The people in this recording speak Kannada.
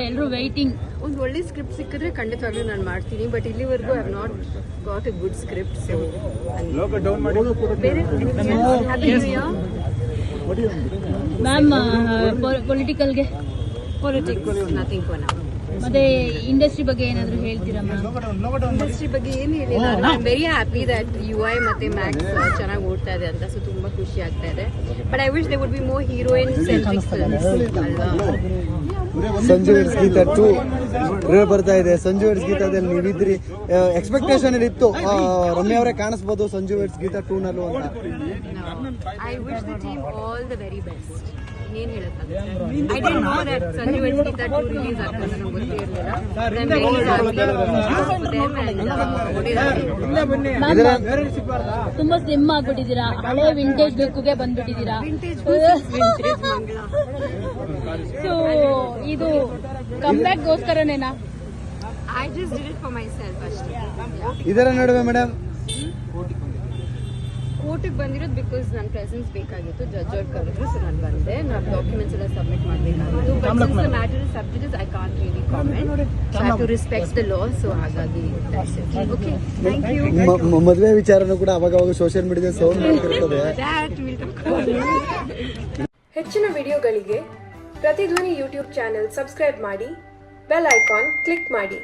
ಎಲ್ಲರೂ ವೈಟಿಂಗ್ ಒಂದು ಒಳ್ಳೆ ಸ್ಕ್ರಿಪ್ಟ್ ಸಿಕ್ಕಿದ್ರೆ ಖಂಡಿತವಾಗ್ಲೂ ನಾನು ಮಾಡ್ತೀನಿ ಬಟ್ ಇಲ್ಲಿವರೆಗೂ I not got a good script so ಬೇರೆ ಹ್ಯಾಪಿ ಇಯರ್ ಮ್ಯಾಮ್ ಪೊಲಿಟಿಕಲ್ಗೆ ಪೊಲಿಟಿಕ್ಸ್ ನಥಿಂಗ್ ಫಾರ್ ನಾವು ಮತ್ತೆ ಇಂಡಸ್ಟ್ರಿ ಬಗ್ಗೆ ಏನಾದರೂ ಹೇಳ್ತೀರಾ ಮ್ಯಾಮ್ ಇಂಡಸ್ಟ್ರಿ ಬಗ್ಗೆ ಏನು ಹೇಳಿಲ್ಲ. I am very happy that you I ಮತ್ತೆ ಮ್ಯಾಕ್ಸ್ ಚೆನ್ನಾಗಿ ಓಡ್ತಾ ಇದೆ ಅಂತ ಸೊ ತುಂಬಾ ಖುಷಿ ಆಗ್ತಾ ಇದೆ. But I wish they would be more heroine centric films ಅಲ್ವಾ? Sanju it's Geetha two. ಬರ್ತಾ ಇದೆ. ಸಂಜು ಇಟ್ಸ್ ಗೀತಾದಲ್ಲಿ ನೀವಿದ್ರಿ. ಎಕ್ಸ್ಪೆಕ್ಟೇಷನ್ ಇತ್ತು. ರಮ್ಯ ಅವರೇ ಕಾಣಿಸ್ಬೋದು ಸಂಜು ಇಟ್ಸ್ ಗೀತಾ ಟೂ ನಲ್ಲೂ ಅಂತ I wish the team all the very best ಏನ್ ಹೇಳಕ್ಕಾಗುತ್ತೆ I don't know that two release ಆಗ್ತದೆ ನನಗೆ ತುಂಬಾ ಸ್ಲಿಮ್ ಆಗ್ಬಿಟ್ಟಿದ್ದೀರಾ? ಹಳೆ ವಿಂಟೇಜ್ ಲುಕ್ಗೆ ಬಂದ್ಬಿಟ್ಟಿದ್ದೀರಾ? ಸೊ ಇದು ಕಮ್ಬ್ಯಾಕ್ಗೋಸ್ಕರನೇನಾ I just did it for myself ಅಷ್ಟೇ ಇದರ ನಡುವೆ ಮೇಡಮ್ ಕೋರ್ಟಿಗೆ ಬಂದಿರೋದು ಬಿಕಾಸ್ ನನ್ನ ಪ್ರೆಸೆನ್ಸ್ ಬೇಕಾಗಿತ್ತು. ಜಡ್ಜ್ ಅವ್ರು ಕರೆದ್ರು ಸೊ ನಾನು ಬಂದೆ. ನಾನು ಡಾಕ್ಯುಮೆಂಟ್ಸ್ ಎಲ್ಲ ಸಬ್ಮಿಟ್ ಮಾಡಬೇಕಾಗಿತ್ತು. But since the matter is subject I can't really comment I have to respect the law so ಹಾಗಾಗಿ ಓಕೆ ಥ್ಯಾಂಕ್ ಯು ಮದುವೆ ವಿಚಾರನೂ ಕೂಡ ಅವಾಗ ಅವಾಗ ಸೋಷಿಯಲ್ ಮೀಡಿಯಾ ಸೌಂಡ್ ಮಾಡ್ತಿರ್ತದೆ. ಹೆಚ್ಚಿನ ವಿಡಿಯೋಗಳಿಗೆ ಪ್ರತಿಧ್ವನಿ ಯೂಟ್ಯೂಬ್ ಚಾನೆಲ್ ಸಬ್ಸ್ಕ್ರೈಬ್ ಮಾಡಿ ಬೆಲ್ ಐಕಾನ್ ಕ್ಲಿಕ್ ಮಾಡಿ.